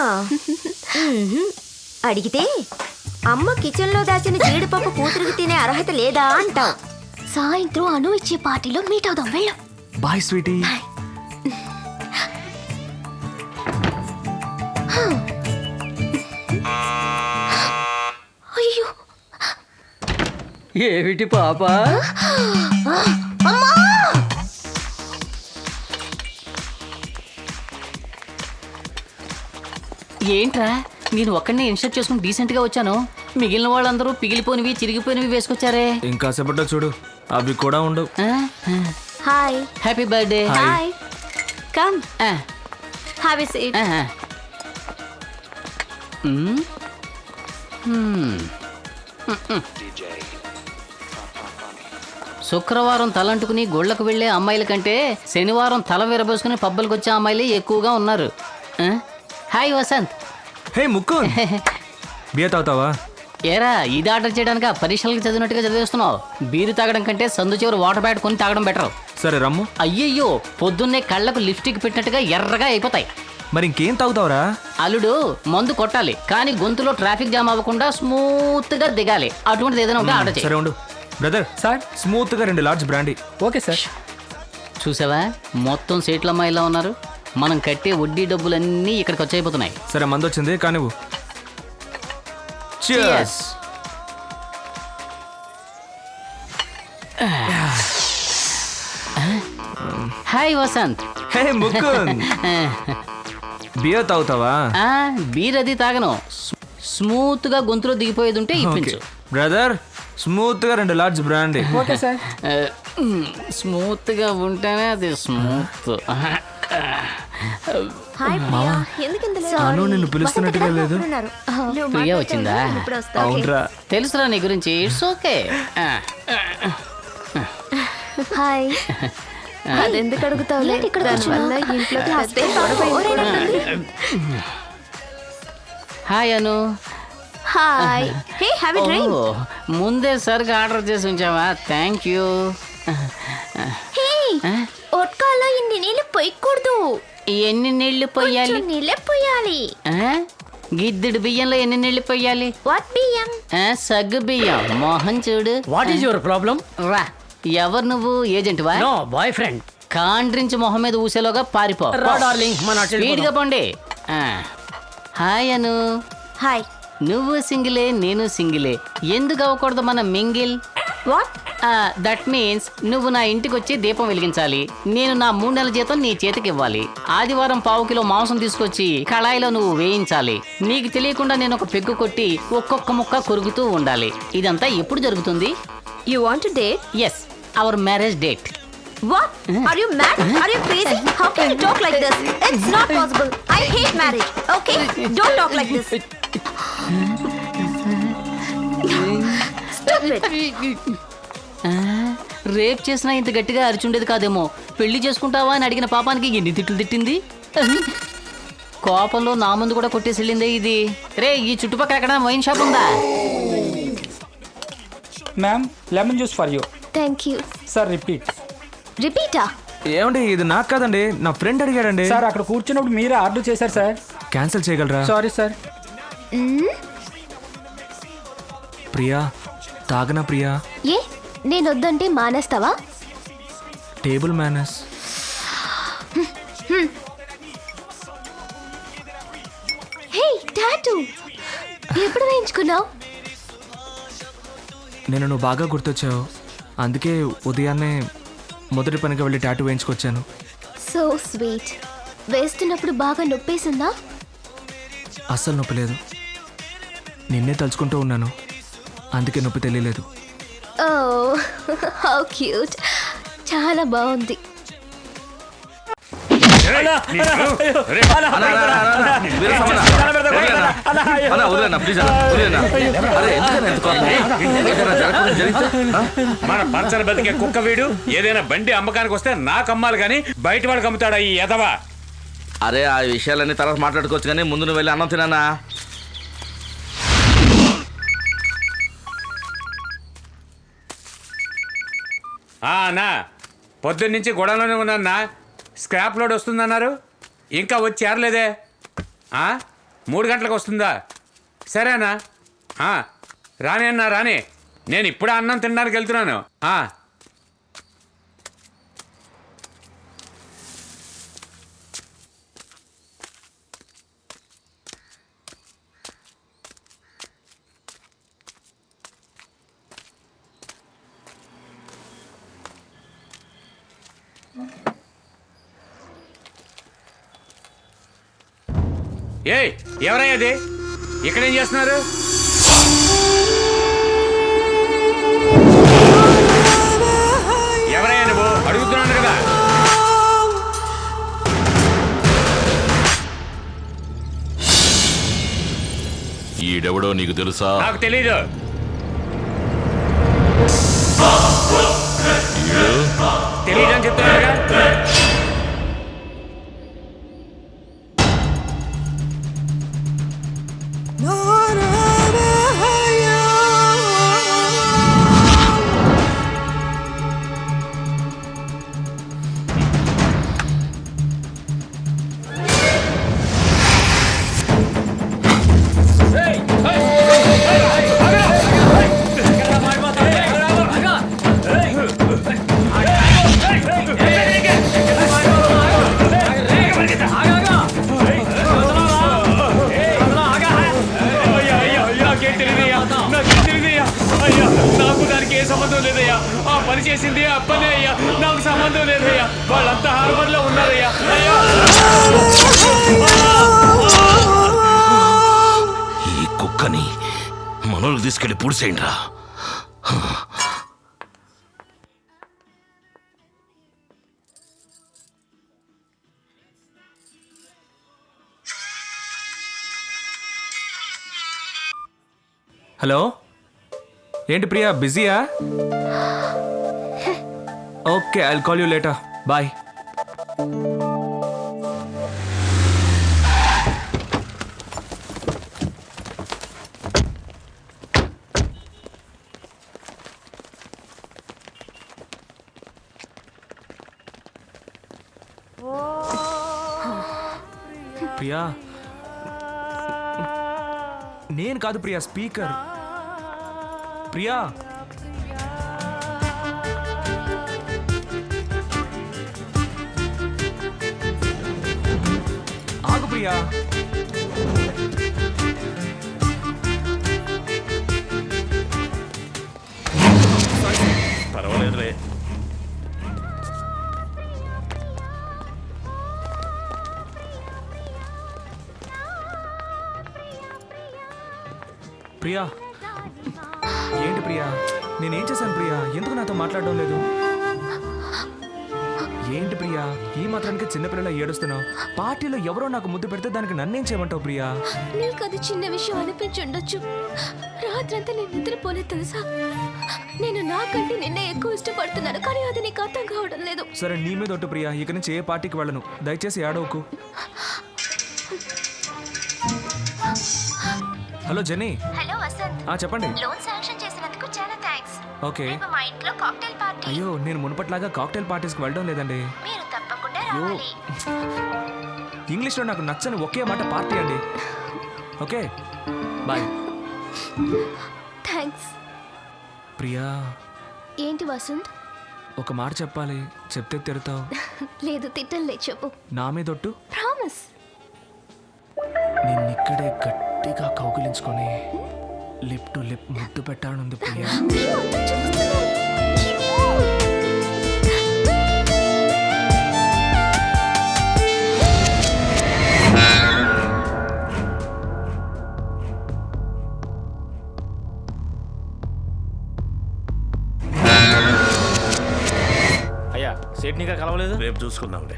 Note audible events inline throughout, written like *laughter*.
*laughs* అడిగితే అమ్మ కిచెన్లో దాచిన జీడిపప్పు కూతురికి తినే అర్హత లేదా అంటావు. సాయంత్రం అను ఇచ్చే పార్టీలో మీట్ అవుదాం వెళ్ళు. Bye sweetie. అయ్యో. ఏమిటి పాప? ఏంట్రా? నేను ఒక్కడిని ఇన్షర్ట్ చేసుకుని డీసెంట్గా వచ్చాను. మిగిలిన వాళ్ళందరూ పిగిలిపోయినవి చిరిగిపోయినవి వేసుకొచ్చారే. ఇంకా సేపట్లో చూడు అవి కూడా ఉండవు. Hi happy birthday hi come have a seat శుక్రవారం తలంటుకుని గుళ్ళకు వెళ్ళే అమ్మాయిల కంటే శనివారం తల విరబోసుకుని పబ్బులకు వచ్చే అమ్మాయిలే ఎక్కువగా ఉన్నారు? హాయ్ వసంత్. హే ముక్కు *laughs* బియ్య తాగుతావా? ఏరా ఇది ఆర్డర్ చేయడానికి? ఆ పరీక్షలకు చదివినట్టుగా చదివేస్తున్నావు. బీరు తాగడం కంటే సందు చివరి వాటర్ బ్యాట్ కొని తాగడం బెటర్. సరే రమ్ము. అయ్యయ్యో పొద్దున్నే కళ్ళకు లిప్స్టిక్ పెట్టినట్టుగా ఎర్రగా అయిపోతాయి. మరి ఇంకేం తాగుతావురా? అల్లుడు మందు కొట్టాలి కానీ గొంతులో ట్రాఫిక్ జామ్ అవ్వకుండా స్మూత్గా దిగాలి. అటువంటిది ఏదైనా ఉంటే ఆర్డర్ సరే చేయి ఉండు. Brother sir? స్మూత్గా రెండు లార్జ్ బ్రాండీ. Okay sir. చూసావా? మొత్తం సీట్ల అమ్మాయిలా ఉన్నారు. మనం కట్టే వడ్డీ డబ్బులన్నీ ఇక్కడికి వచ్చైపోతున్నాయి సరే మంది వచ్చింది కానివ్వు. Cheers. Hi Vasanth hey Mukund beer తాగుతావా? ఆ, బీర్ అది తాగను. స్మూత్గా గొంతులో దిగిపోయేది ఉంటే ఇప్పించు బ్రదర్ స్మూత్గా రెండు లార్జ్ బ్రాండీ ఓకే సార్ స్మూత్గా ఉంటేనే అది స్మూత్ *laughs* హాయ్ ప్రియా. ఎందుకు ఇంత late? అను నిన్ను పిలుస్తున్నట్టుగా వసంత్ లేదు. ఇక్కడ ఉన్నారు. నువ్వు ప్రియా మాట్లాడితే వచ్చిందా? నేను ఇప్పుడు వస్తా. అవునరా తెలుసురా నీ గురించి ఇట్స్ ఓకే హాయ్. అదెందుకు అడుగుతావులే ఏంటి ఇక్కడికి దానివల్ల ఇంట్లో పెద్ద గొడవ అయిపోతుంది. Hi Anu. Hi. Hey have a drink ఓ, ముందే సరిగా ఆర్డర్ చేసి ఉంచావా? థ్యాంక్ యూ ఇన్ని నీళ్ళు పొయ్యకూడదు ఎన్ని నీళ్ళు పోయాలి? కొంచెం నీళ్ళే పొయ్యాలి ఆ? గిద్దెడు బియ్యంలో ఎన్ని నీళ్ళు పోయాలి? వాట్ బియ్యం? ఆ, సగ్గు బియ్యం. మోహన్ చూడు. వాట్ ఈజ్ యువర్ ప్రాబ్లం రా ఎవరు నువ్వు? ఏజెంట్ వా? నో బాయ్ ఫ్రెండ్ కాండ్రించి మొహం మీద ఊసేలోగా పారిపో. రా డార్లింగ్ మన అటు స్పీడ్గా వెళ్ళిపోదాం. పండి. ఆ. హాయ్ అను. హాయ్. నువ్వు సింగిలే నేను సింగిలే. ఎందుకు అవ్వకూడదు మన మింగిల్? వాట్ దట్ మీన్స్ నువ్వు నా ఇంటికి వచ్చి దీపం వెలిగించాలి. నేను నా మూడు నెలల జీతం నీ చేతికి ఇవ్వాలి. ఆదివారం పావు కిలో మాంసం తీసుకొచ్చి కళాయిలో నువ్వు వేయించాలి. నీకు తెలియకుండా నేను ఒక పెగ్గు కొట్టి ఒక్కొక్క ముక్క కొరుకుతూ ఉండాలి. ఇదంతా ఎప్పుడు జరుగుతుంది? You want date as our marriage date what are you mad are you crazy how can you talk like this it's not possible I hate marriage okay don't talk like this it rape చేసినా ఇంత గట్టిగా అరిచుండేది కాదేమో. పెళ్ళి చేసుకుంటావా అని అడిగిన పాపానికి ఎన్ని తిట్లు తిట్టింది? కోపంలో నా ముందు కూడా కొట్టేసి వెళ్ళిందే ఇది. రే ఈ చుట్టుపక్కల ఎక్కడ వైన్ షాప్ ఉందా? Ma'am lemon juice for you thank you sir repeat రిపీటా ఏమండి ఇది నాకు కాదండి నా ఫ్రెండ్ అడిగాడండి. సార్ అక్కడ కూర్చున్నప్పుడు మీరే ఆర్డర్ చేశారు సార్ క్యాన్సిల్ చేయగలరా? సారీ సార్ ప్రియా తాగనా ప్రియా? ఏ నేను వద్దంటే మానేస్తావా? Table manners hey tattoo! ఎప్పుడు వేయించుకున్నావు? నేను నువ్వు బాగా గుర్తొచ్చావు. అందుకే ఉదయాన్నే మొదటి పనికి వెళ్ళి టాటూ వేయించుకొచ్చాను. So sweet. వేస్తున్నప్పుడు బాగా నొప్పేసిందా? అస్సలు నొప్పి లేదు నిన్నే తలుచుకుంటూ ఉన్నాను. అందుకే నొప్పి తెలియలేదు ఓ హౌ క్యూట్ చాలా బాగుంది మన పంచన బతికే కుక్క వీడు ఏదైనా బండి అమ్మకానికి వస్తే నాకు అమ్మాలి కానీ బయట వాడికి అమ్ముతాడా ఈ ఎదవా అరే ఆ విషయాలన్నీ తర్వాత మాట్లాడుకోవచ్చు కానీ ముందు నువ్వు వెళ్ళి అన్నం తినానా అన్నా. పొద్దున్న నుంచి గొడవలోనే ఉన్నా స్క్రాప్ లోడ్ వస్తుందన్నారు. ఇంకా వచ్చి చేరలేదే మూడు గంటలకు వస్తుందా? సరేనా అన్నా. రానే అన్నా రానే. నేను ఇప్పుడే అన్నం తినడానికి వెళ్తున్నాను. ఆ, ఏయ్ ఎవరయ్యా అది? ఇక్కడేం చేస్తున్నారు? ఎవరయ్యా నువ్వు? అడుగుతున్నాను కదా. ఈడెవడో నీకు తెలుసా? నాకు తెలీదు. తెలీదు అని చెప్తున్నానుగా మనోళ్ళకి తీసుకెళ్ళి పూడిసేయండి రా. హలో? ఏంటి Priya బిజీయా? Okay I call you later bye కాదు ప్రియా స్పీకర్ ప్రియా ఆగు ప్రియా పర్వాలేదులే ప్రియా. ఏంటి ప్రియా? నేనేం చేశాను ప్రియా? ఎందుకు నాతో మాట్లాడడం లేదు? ఏంటి ప్రియా? ఈ మాత్రానికి చిన్నపిల్లల ఏడుస్తున్నావు. పార్టీలో ఎవరో నాకు ముద్దు పెడితే దానికి నన్నేం చేయమంటావు ప్రియా? నీకు అది చిన్న విషయం అనిపించుండొచ్చు రాత్రంతా నేను నిద్రపోలేదు తెలుసా? నేను నాకంటే నిన్నే ఎక్కువ ఇష్టపడుతున్నాను కానీ అది నీకు అర్థం కావడం లేదు. సరే నీ మీద ఒట్టు ప్రియా. ఇక నుంచి ఏ పార్టీకి వెళ్ళను. దయచేసి ఏడవకు. Hello Jenny hello Vasanth. ఆ చెప్పండి. లోన్ శాంక్షన్ చేసినందుకు చాలా థ్యాంక్స్ ఓకే. మా ఇంట్లో కాక్టైల్ పార్టీ. అయ్యో నేను మునుపట్లాగా కాక్టైల్ పార్టీస్కి వెళ్ళడం లేదండి. మీరు తప్పకుండా అయ్యో. ఇంగ్లీష్లో నాకు నచ్చని ఒకే మాట పార్టీ అండి. ఓకే. బాయ్. థ్యాంక్స్ ప్రియా. ఏంటి వసంత్? ఒక మాట చెప్పాలి. చెప్తే తిడతావు. *laughs* లేదు తిట్టంలే చెప్పు. నా మీదొట్టు ప్రామిస్. నిన్నిక్కడే గట్టిగా కౌగిలించుకొని లిప్ టు లిప్ ముద్దు పెట్టానుంది ప్రియా. అయ్యా సేట్నిగా కలవలేదు? రేపు చూసుకుందాంలే.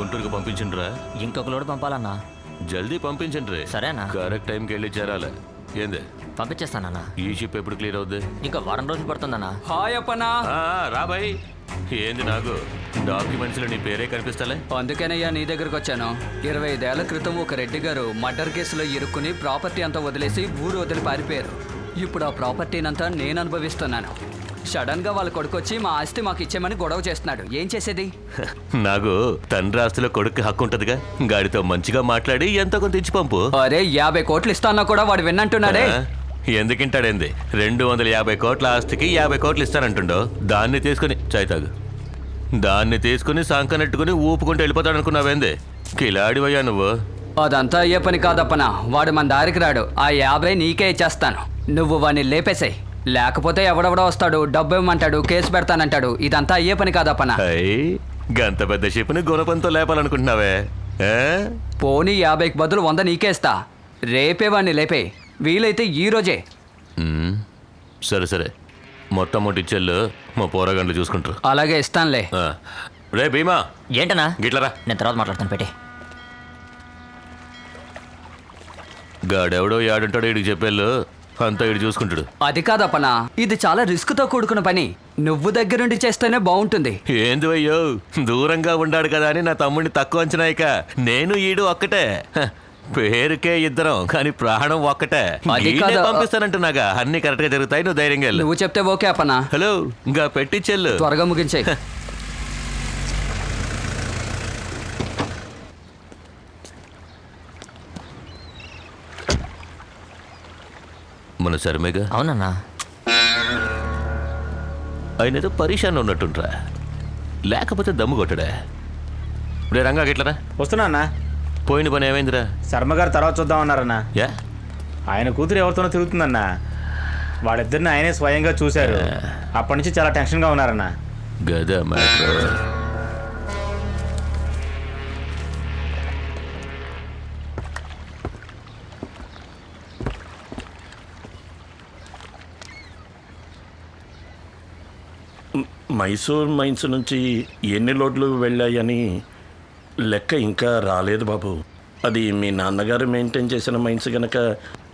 గుంటూరుకి పంపించండిరా. ఇంకొక లోడ్ పంపాలన్నా. జల్దీ పంపించండి సరేనా? కరెక్ట్ టైంకి వెళ్ళి చేరాలి. ఏంది? పంపించేస్తానన్నా. ఈ షిప్ ఎప్పుడు క్లియర్ అవుద్ది? ఇంకా వారం రోజులు పడుతుందన్నా. హాయ్ అప్పనా ఆ, రా బాయ్ ఏంది నాకు డాక్యుమెంట్స్లో నీ పేరే కనిపిస్తలే? అందుకేనయ్యా నీ దగ్గరకు వచ్చాను. ఇరవై ఐదేళ్ళ క్రితం ఒక రెడ్డి గారు మర్డర్ కేసులో ఇరుక్కుని ప్రాపర్టీ అంతా వదిలేసి ఊరు వదిలి పారిపోయారు. ఇప్పుడు ఆ ప్రాపర్టీనంతా నేను అనుభవిస్తున్నాను. సడన్గా వాళ్ళ కొడుకు వచ్చి మా ఆస్తి మాకు ఇచ్చేమని గొడవ చేస్తున్నాడు. ఏం చేసేది? *laughs* నాకు తండ్రి ఆస్తిలో కొడుకు హక్కు ఉంటదిగా. గాడితో మంచిగా మాట్లాడి ఎంతో కొంత ఇచ్చి పంపు. అరే యాభై కోట్లు ఇస్తానా కూడా వాడు విన్నంటున్నాడే? ఎందుకింటాడేంది? రెండు వందల యాభై కోట్ల ఆస్తికి యాభై కోట్లు ఇస్తానంటుండో. దాన్ని తీసుకుని చాయ్ దాన్ని తీసుకుని సంకనెట్టుకుని ఊపుకుంటూ వెళ్ళిపోతాడు అనుకున్నావేంది కిలాడివయ్యా నువ్వు. అదంతా అయ్యే పని కాదప్పనా? వాడు మన దారికి రాడు. ఆ యాభై నీకే ఇచ్చేస్తాను. నువ్వు వాడిని లేపేసాయి. లేకపోతే ఎవడెవడో వస్తాడు డబ్బు ఇవ్వమంటాడు కేసు పెడతానంటాడు. ఇదంతా అయ్యే పని కాదప్పనా గంత పెద్ద షిప్ని గుణపంతో లేపాలనుకుంటున్నావే? పోనీ యాభైకి బదులు వంద నీకేస్తా రేపే వాడిని లేపే. వీలైతే ఈ రోజే. సరే సరే. మొత్తం అమౌంట్ ఇచ్చేళ్ళు మా పోరగండ్లు చూసుకుంటారు. అలాగే ఇస్తానులే. రే భీమా. ఏంటన్నా? గిట్లరా. నేను తర్వాత మాట్లాడతాను పెట్టి. గాడెవడో యాడుంటాడో ఇడికి చెప్పేళ్ళు. అంతా ఇడు చూసుకుంటాడు. అది కాదప్పనా ఇది చాలా రిస్క్తో కూడుకున్న పని. నువ్వు దగ్గరుండి చేస్తేనే బాగుంటుంది. ఏంది అయ్యో? దూరంగా ఉండాడు కదా అని నా తమ్ముడిని తక్కువ అంచనాయిక నేను ఈడు ఒక్కటే. హ, పేరుకే ఇద్దరం కానీ ప్రాణం ఒక్కటే. అది ఈయనే కాదు. పంపిస్తానంటున్నాగా. అన్ని కరెక్ట్గా జరుగుతాయి నువ్వు ధైర్యంగా వెళ్ళు. నువ్వు చెప్తే ఓకే అప్పనా హలో ఇంకా పెట్టించెల్లు త్వరగా ముగించే మన శర్మేగా? అవునన్నా. ఆయన ఏదో పరీక్షాన్ని ఉన్నట్టుంట్రా లేకపోతే దమ్ము కొట్టడా? రే రంగా గిట్లరా? వస్తున్నా అన్న. పోయిన పని ఏమైందిరా? శర్మ గారు తర్వాత చూద్దామన్నారన్న యా? ఆయన కూతురు ఎవరితోనో తిరుగుతుందన్న. వాళ్ళిద్దరిని ఆయనే స్వయంగా చూశారు. అప్పటి నుంచి చాలా టెన్షన్గా ఉన్నారన్న. గదా మ్యాటర్. మైసూర్ మైన్స్ నుంచి ఎన్ని లోడ్లు వెళ్ళాయని లెక్క ఇంకా రాలేదు బాబు. అది మీ నాన్నగారు మెయింటైన్ చేసిన మైన్స్ గనక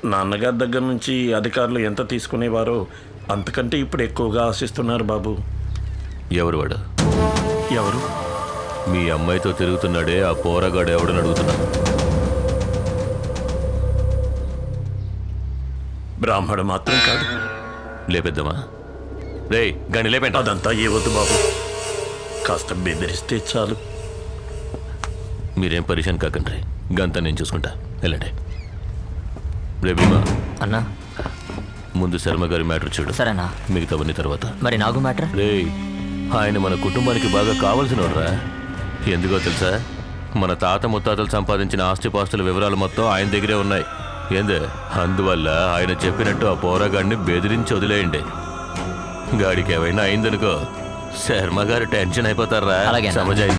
నాన్నగారి దగ్గర నుంచి అధికారులు ఎంత తీసుకునేవారో అంతకంటే ఇప్పుడు ఎక్కువగా ఆశిస్తున్నారు బాబు. ఎవరు వాడు? ఎవరు? మీ అమ్మాయితో తిరుగుతున్నాడే ఆ పోరగాడు ఎవడని అడుగుతున్నా. బ్రాహ్మడు మాత్రం కాదు. లేపేద్దామా? రే గని లేపేంట అదంతా ఏ వద్దు బాబు. కాస్త బెదిరిస్తే చాలు. మీరేం పరిశాన్ కాకండి గంతా నేను చూసుకుంటా. వెళ్ళండి. రే భీమా. అన్నా. ముందు శర్మ గారి మ్యాటర్ చూడు. సరేనా? మిగతావన్నీ తర్వాత. మరి నాగు మ్యాటర్? రే ఆయన మన కుటుంబానికి బాగా కావలసినోడ్రా. ఎందుకో తెలుసా? మన తాత ముత్తాతలు సంపాదించిన ఆస్తిపాస్తుల వివరాలు మొత్తం ఆయన దగ్గరే ఉన్నాయి. ఏందే? అందువల్ల ఆయన చెప్పినట్టు ఆ పోరగాడిని బెదిరించి వదిలేయండి. గాడికి ఏమైనా అయిందనుకో శర్మ గారు టెన్షన్ అయిపోతారా అలాగే. సమజ